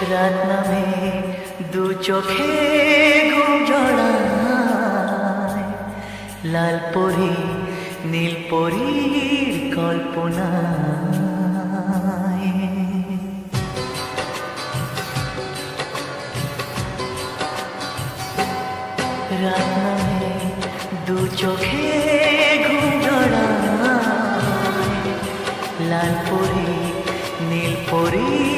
রাত নামে দু চোখে ঘুম জড়ায়। লাল পরি, নীল পরীর কল্পনা রাত নামে দু চোখে ঘুম জড়ায়। লাল পরি, নীল পরীর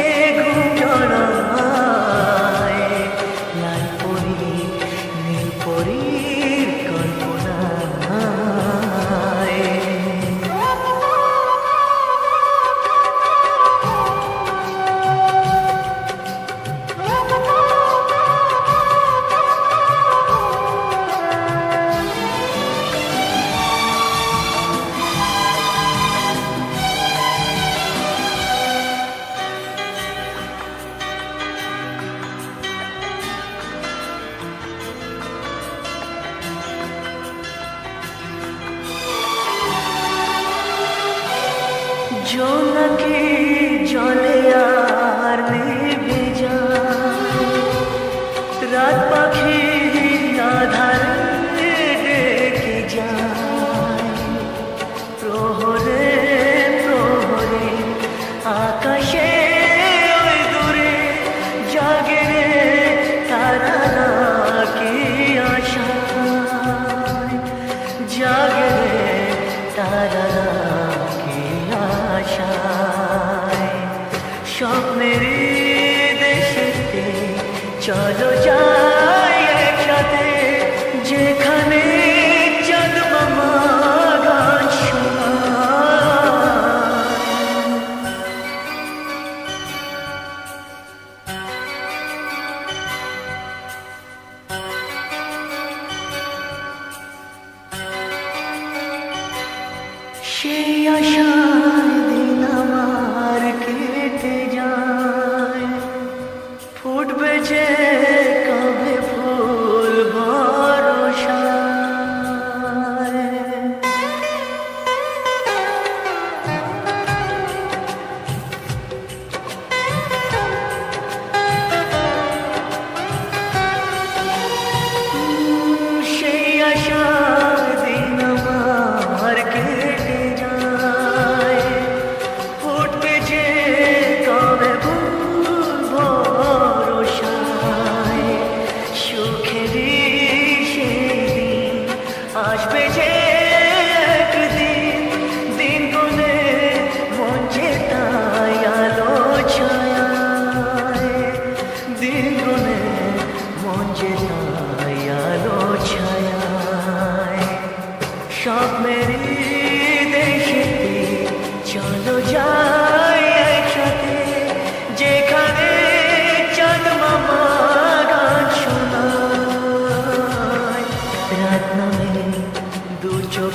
জোনাকি জলে আ সেই আশায় দিন আমার কেটে যায়। ফুটবে যে